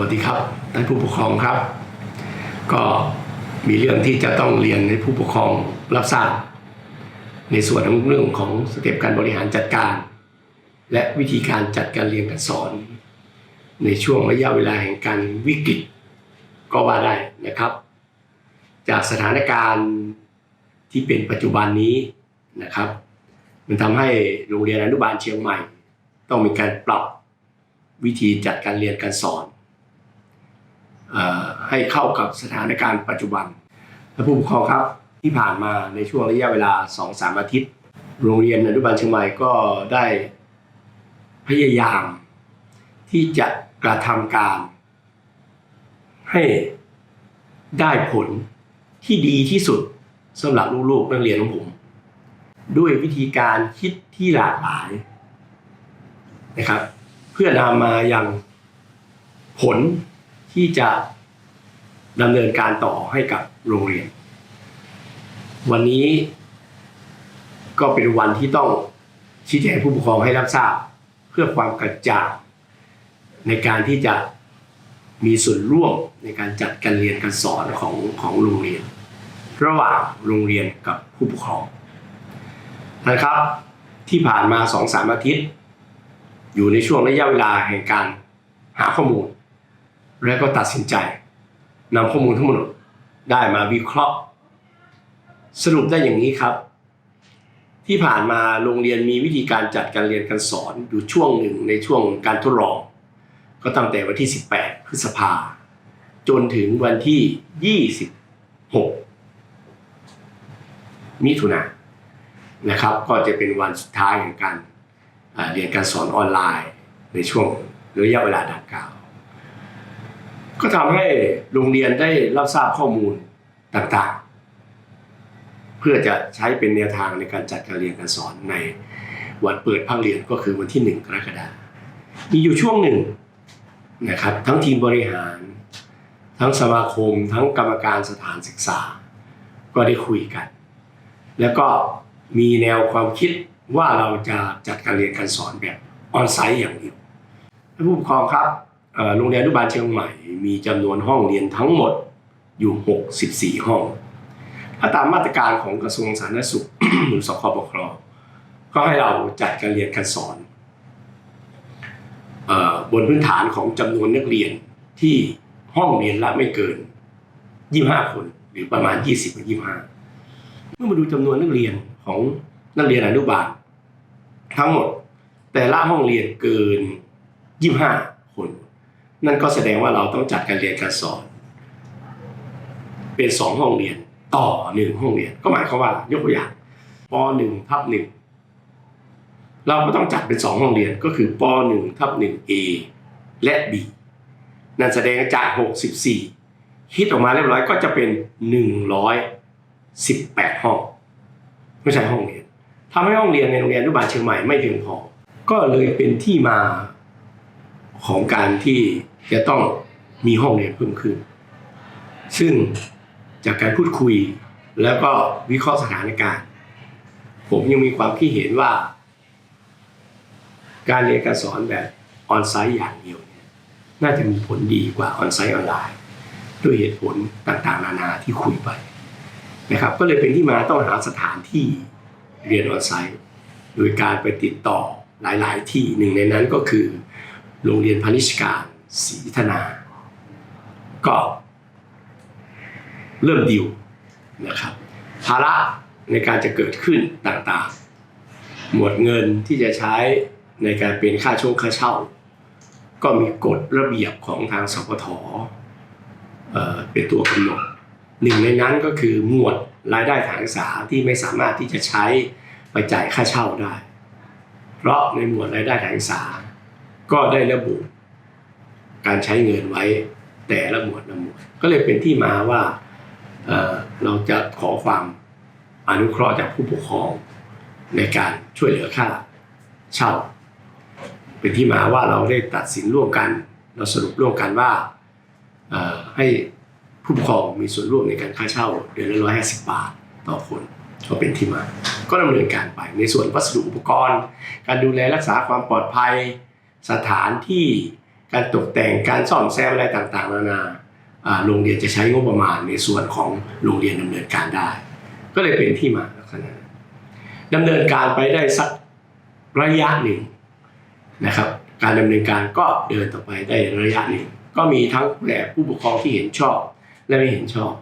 วัสดีครับท่านผู้ปกครองครับ ก็มีเรื่องที่จะต้องเรียนให้ผู้ปกครองรับทราบในส่วนของเรื่องของสเต็ปการบริหารจัดการ และวิธีการจัดการเรียนการสอน ในช่วงระยะเวลาแห่งการวิกฤตก็ว่าได้นะครับ จากสถานการณ์ที่เป็นปัจจุบันนี้นะครับ มันทำให้โรงเรียนอนุบาลเชียงใหม่ ต้องมีการปรับวิธีจัดการเรียนการสอน ให้เข้ากับสถานการณ์ปัจจุบันและผู้ปกครองครับที่ผ่านมาในช่วงระยะเวลา 2-3 อาทิตย์ โรงเรียนอนุบาลเชียงใหม่ก็ได้พยายาม ที่จะกระทำการ ให้ได้ผลที่ดีที่สุดสำหรับลูกๆนักเรียนของผม ด้วยวิธีการคิดที่หลากหลายนะครับ เพื่อนำมาอยังผล ที่จะดำเนินการต่อให้กับโรงเรียน วันนี้ก็เป็นวันที่ต้องชี้แจงผู้ปกครองให้รับทราบ เพื่อความกระจ่างในการที่จะมีส่วนร่วมในการจัดการเรียนการสอนของของโรงเรียน ระหว่างโรงเรียนกับผู้ปกครองนะครับ ที่ผ่านมาสองสามอาทิตย์ อยู่ในช่วงระยะเวลาแห่งการหาข้อมูล และก็ตัดสินใจนำข้อมูลทั้งหมดได้มาวิเคราะห์ สรุปได้อย่างนี้ครับ ที่ผ่านมาโรงเรียนมีวิธีการจัดการเรียนการสอนอยู่ช่วงหนึ่งในช่วงการทดลอง ก็ตั้งแต่วันที่ 18 พฤษภา จนถึงวันที่ 26 มิถุนายนนะครับ ก็จะเป็นวันสุดท้ายของการเรียนการสอนออนไลน์ ในช่วงระยะเวลาดังกล่าว ก็ทำให้โรงเรียนได้รับทราบข้อมูลต่างๆ เพื่อจะใช้เป็นแนวทางในการจัดการเรียนการสอนในวันเปิดภาคเรียนก็คือวันที่ 1 กรกฎาคมมีอยู่ช่วงหนึ่งนะครับ ทั้งทีมบริหาร ทั้งสมาคม ทั้งกรรมการสถานศึกษา ก็ได้คุยกัน แล้วก็มีแนวความคิดว่าเราจะจัดการเรียนการสอนแบบออนไซต์อย่างเดียวผู้ปกครองครับ โรงเรียนอนุบาลเชียงใหม่มีจำนวนห้องเรียนทั้งหมดอยู่ 64 ห้อง ถ้าตามมาตรการของกระทรวงสาธารณสุขหรือสคบคก็ให้เราจัดการเรียนการสอนบนพื้นฐานของจำนวนนักเรียนที่ห้องเรียนละไม่เกิน 25 คนหรือประมาณ 20ถึง25 เมื่อมาดูจำนวนนักเรียนของนักเรียนอนุบาลทั้งหมด แต่ละห้องเรียนเกิน 25 คน นั่นก็แสดงว่าเราต้องจัดการเรียนการสอน เป็นสองห้องเรียนต่อหนึ่งห้องเรียน ก็หมายความว่ายกตัวอย่างปหนึ่งทับหนึ่งเราก็ต้องจัดเป็นสองห้องเรียนก็คือปหนึ่งทับหนึ่ง A และ B นั่นแสดงจาก 64 คิดออกมาเรียบร้อยก็จะเป็น 118 ห้องไม่ใช่ห้องเรียนทำให้ห้องเรียนในโรงเรียนอนุบาลเชียงใหม่ไม่เพียงพอ ก็เลยเป็นที่มาของการที่ จะต้องมีห้องเรียนเพิ่มขึ้น ซึ่งจากการพูดคุยแล้วก็วิเคราะห์สถานการณ์ ผมยังมีความคิดเห็นว่า การเรียนการสอนแบบออนไซต์อย่างเดียวเนี่ยน่าจะมีผลดีกว่าออนไซต์ออนไลน์ ด้วยเหตุผลต่างๆ นานาที่คุยไปนะครับ ก็เลยเป็นที่มาต้องหาสถานที่เรียนออนไซต์โดยการไปติดต่อหลาย ๆ ที่หนึ่งในนั้นก็คือ โรงเรียนพาณิชการ ศรีธนา ก็ เริ่มดิวนะครับภาระในการจะเกิดขึ้นต่างๆ หมวดเงินที่จะใช้ในการเป็นค่าช่วงค่าเช่า ก็มีกฎระเบียบของทางสพทเเป็นตัวกำหนดหนึ่งในนั้นก็คือหมวดรายได้ทางศึกษาที่ไม่สามารถที่จะใช้ไปจ่ายค่าเช่าได้ เพราะในหมวดรายได้ทางศึกษา ก็ได้ระบุ การใช้เงินไว้แต่ละหมวดละหมวดก็เลยเป็นที่มาว่าเเราจะขอความอนุเคราะห์จากผู้ปกครองในการช่วยเหลือค่าเช่า เป็นที่มาว่าเราได้ตัดสินร่วมกัน เราสรุปร่วมกันว่าให้ผู้ปกครองมีส่วนร่วมในการค่าเช่าเดือนละร้อยห้าสิบบาทต่อคนก็เป็นที่มา ก็ดำเนินการไปในส่วนวัสดุอุปกรณ์ การดูแลรักษาความปลอดภัย สถานที่ การตกแต่งการซ่อมแซมอะไรต่างๆ นานาโรงเรียนจะใช้งบประมาณในส่วนของโรงเรียนดำเนินการได้ ก็เลยเป็นที่มาลักษณะดำเนินการไปได้สักระยะหนึ่งนะครับ การดำเนินการก็เดินต่อไปได้ระยะหนึ่งก็มีทั้งแหล่ผู้ปกครองที่เห็นชอบและไม่เห็นชอบ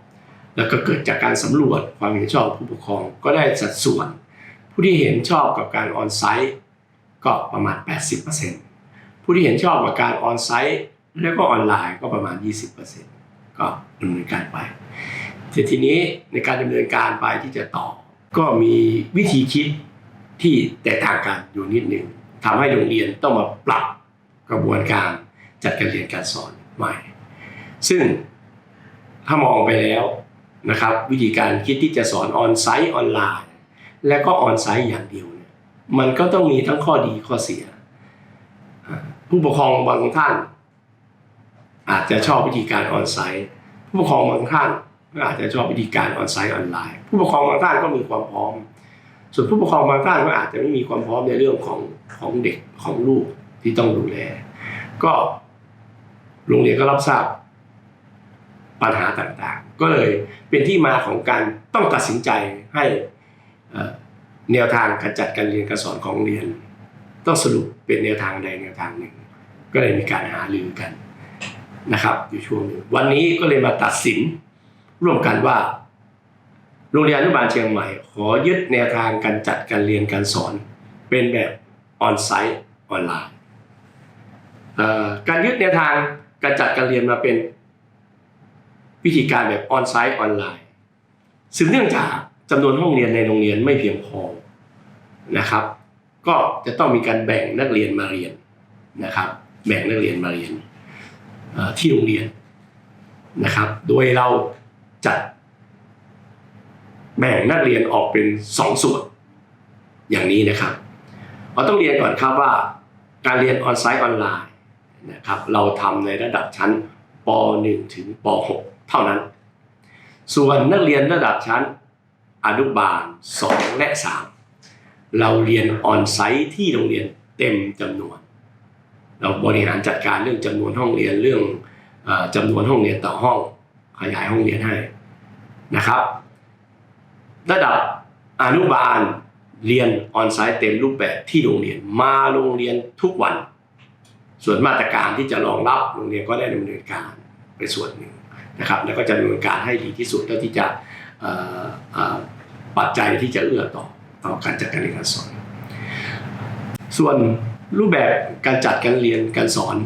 แล้วก็เกิดจากการสำรวจความเห็นชอบผู้ปกครองก็ได้สัดส่วน ผู้ที่เห็นชอบกับการออนไซต์ก็ประมาณ 80% ผู้ที่เห็นชอบกับการออนไซต์แล้วก็ออนไลน์ก็ประมาณ 20%ก็ดำเนินการไปแต่ทีนี้ในการดำเนินการไปที่จะต่อ ก็มีวิธีคิดที่แตกต่างกันอยู่นิดหนึ่งทำให้โรงเรียนต้องมาปรับกระบวนการจัดการเรียนการสอนใหม่ ซึ่งถ้ามองไปแล้วนะครับ วิธีการคิดที่จะสอนออนไซต์ออนไลน์ และก็ออนไซต์อย่างเดียวเนี่ยมันก็ต้องมีทั้งข้อดีข้อเสีย ผู้ปกครองบางท่าน อาจจะชอบวิธีการออนไซต์ผู้ปกครองบางท่านก็อาจจะชอบวิธีการออนไซต์ออนไลน์ ผู้ปกครองบางท่านก็มีความพร้อม ส่วนผู้ปกครองบางท่านก็อาจจะไม่มีความพร้อมในเรื่องของของเด็กของลูกที่ต้องดูแล ก็โรงเรียนก็รับทราบปัญหาต่างๆ ก็เลยเป็นที่มาของการต้องตัดสินใจให้แนวทางการจัดการเรียนการสอนของโรงเรียน ต้องสรุปเป็นแนวทางใดแนวทางหนึ่ง ก็เลยมีการหารือกันนะครับอยู่ช่วงหนึ่งวันนี้ก็เลยมาตัดสินร่วมกันว่า โรงเรียนอนุบาลเชียงใหม่ ขอยึดแนวทางการจัดการเรียนการสอน เป็นแบบออนไซต์ออนไลน์การยึดแนวทางการจัดการเรียนมาเป็นวิธีการแบบออนไซต์ออนไลน์ซึ่งเนื่องจากจำนวนห้องเรียนในโรงเรียนไม่เพียงพอนะครับ ก็จะต้องมีการแบ่งนักเรียนมาเรียนนะครับ แบ่งนักเรียนมาเรียนที่โรงเรียนนะครับ โดยเราจัดแบ่งนักเรียนออกเป็นสองส่วน อย่างนี้นะครับเราต้องเรียนก่อนครับว่า การเรียนออนไซต์ออนไลน์นะครับเราทำในระดับชั้นป .1 ถึงป .6 เท่านั้น ส่วนนักเรียนระดับชั้นอนุบาล 2 และ 3 เราเรียนออนไซต์ที่โรงเรียนเต็มจำนวน เราบริหารจัดการเรื่องจำนวนห้องเรียนเรื่องเออจำนวนห้องเรียนต่อห้องขยายห้องเรียนให้นะครับ ระดับอนุบาลเรียนออนไซต์เต็มรูปแบบที่โรงเรียนมาโรงเรียนทุกวัน ส่วนมาตรการที่จะรองรับโรงเรียนก็ได้ดำเนินการไปส่วนหนึ่งนะครับ แล้วก็จะดำเนินการให้ดีที่สุดเท่าที่จะปัจจัยที่จะเอื้อต่อ ต่อการจัดการเรียนการสอน ส่วนรูปแบบการจัดการเรียนการสอน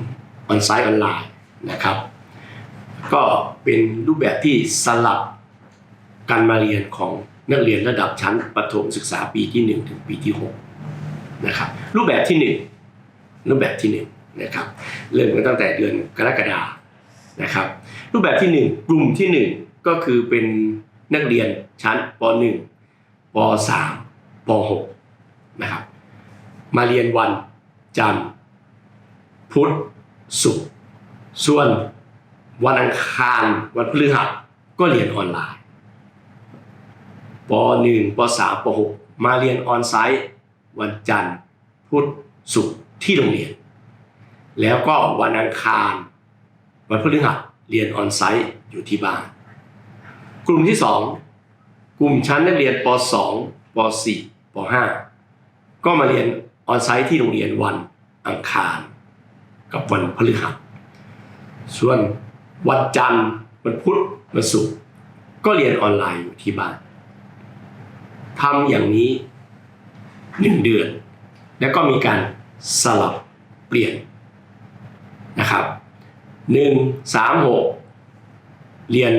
ออนไซต์ออนไลน์นะครับ ก็เป็นรูปแบบที่สลับการมาเรียนของนักเรียนระดับชั้นประถมศึกษาปีที่ 1 ถึงปีที่6นะครับรูปแบบที่ 1 รูปแบบที่1นะครับเริ่มกันตั้งแต่เดือนกรกฎานะครับรูปแบบที่ 1 กลุ่มที่ 1 ก็คือเป็นนักเรียนชั้นป .1 ป .3 ป .6 นะครับ มาเรียนวันจันทร์พุธศุกร์ส่วนวันอังคารวันพฤหัสก็เรียนออนไลน์ป .1 ป .3 ป .6 มาเรียนออนไซต์ วันจันทร์พุธศุกร์ที่โรงเรียน แล้วก็วันอังคาร วันพฤหัสเรียนออนไซต์อยู่ที่บ้าน กลุ่มที่ 2 กลุ่มชั้นนักเรียนป .2 ป .4 ป .5 ก็มาเรียนออนไซต์ที่โรงเรียนวันอังคาร กับวันพฤหัส ส่วนวันจันทร์วันพุธวันศุกร์ก็เรียนออนไลน์อยู่ที่บ้านทำอย่างนี้หนึ่งเดือน แล้วก็มีการสลับเปลี่ยนนะครับหนึ่งสามหกเรียน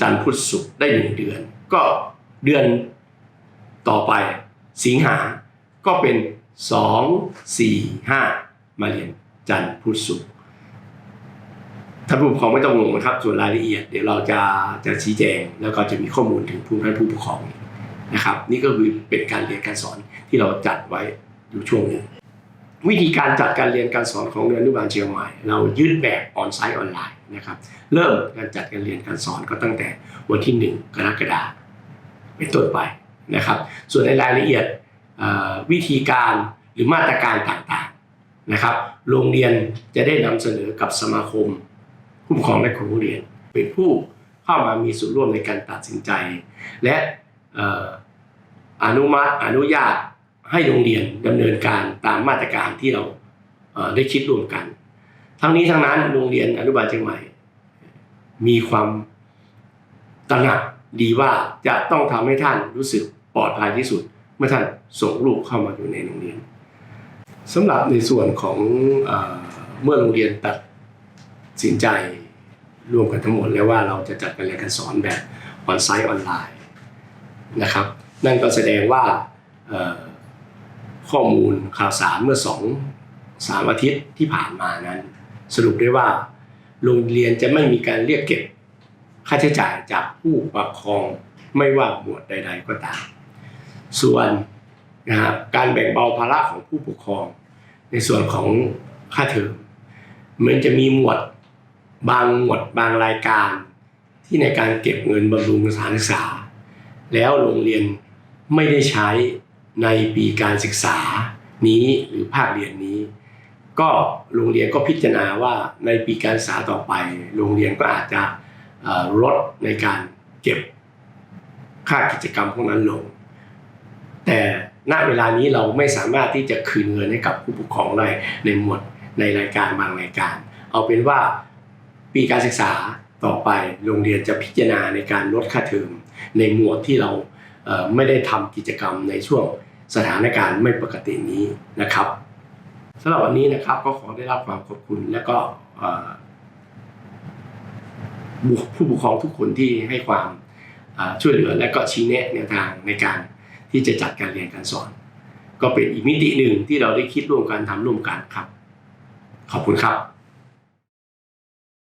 จันทร์พุธศุกร์ได้หนึ่งเดือน ก็เดือนต่อไป สิงหาก็เป็นสองสี่ห้ามาเรียนจันทร์พุธศุกร์ท่านผู้ปกครองไม่ต้องงงนะครับ ส่วนรายละเอียดเดี๋ยวเราจะจะชี้แจง แล้วก็จะมีข้อมูลถึงผู้ท่านผู้ปกครองนะครับ นี่ก็คือเป็นการเรียนการสอนที่เราจัดไว้อยู่ช่วงหนึ่งวิธีการจัดการเรียนการสอนของเรียนอนุบาลเชียงใหม่เรายึดแบบออนไซต์ออนไลน์นะครับ เริ่มการจัดการเรียนการสอนก็ตั้งแต่วันที่ 1 กรกฎาคมเป็นต้นไป นะครับ ส่วนในรายละเอียดวิธีการหรือมาตรการต่างๆนะครับ โรงเรียนจะได้นำเสนอกับสมาคมผู้ปกครองและครูเรียน เป็นผู้เข้ามามีส่วนร่วมในการตัดสินใจ และอนุมัติอนุญาตให้โรงเรียนดำเนินการตามมาตรการที่เราได้คิดร่วมกัน ทั้งนี้ทั้งนั้นโรงเรียนอนุบาลเชียงใหม่ มีความตระหนัก ดีว่าจะต้องทำให้ท่านรู้สึกปลอดภัยที่สุด เมื่อท่านส่งลูกเข้ามาอยู่ในโรงเรียนสำหรับในส่วนของเอเมื่อโรงเรียนตัดสินใจร่วมกันทั้งหมดแล้วว่าเราจะจัดการเรียนการสอนแบบออนไซต์ออนไลน์นะครับ นั่นก็แสดงว่าข้อมูลข่าวสารเมื่อสองสามอาทิตย์ที่ผ่านมานั้น สรุปได้ว่า โรงเรียนจะไม่มีการเรียกเก็บ ค่าใช้จ่ายจากผู้ปกครองไม่ว่าหมวดใด ๆ ก็ตาม ส่วนนะครับการแบ่งเบาภาระของผู้ปกครอง ในส่วนของค่าเทอมมันจะมีหมวดบางหมวดบางรายการ ที่ในการเก็บเงินบำรุงสถานศึกษา แล้วโรงเรียนไม่ได้ใช้ในปีการศึกษานี้หรือภาคเรียนนี้ ก็โรงเรียนก็พิจารณาว่าในปีการศึกษาต่อไป โรงเรียนก็อาจจะ ลดในการเก็บค่ากิจกรรมพวกนั้นลง แต่ณเวลานี้เราไม่สามารถที่จะคืนเงินให้กับผู้ปกครองได้ในหมวดในรายการบางรายการ เอาเป็นว่าปีการศึกษาต่อไปโรงเรียนจะพิจารณาในการลดค่าเทอมในหมวดที่เราเไม่ได้ทำกิจกรรมในช่วงสถานการณ์ไม่ปกตินี้นะครับสำหรับวันนี้นะครับก็ขอได้รับความขอบคุณและก็ ผู้ปกครองทุกคนที่ให้ความช่วยเหลือและก็ชี้แนะแนวทางในการที่จะจัดการเรียนการสอน ก็เป็นอีกมิติหนึ่งที่เราได้คิดร่วมกันทำร่วมกันครับ ขอบคุณครับ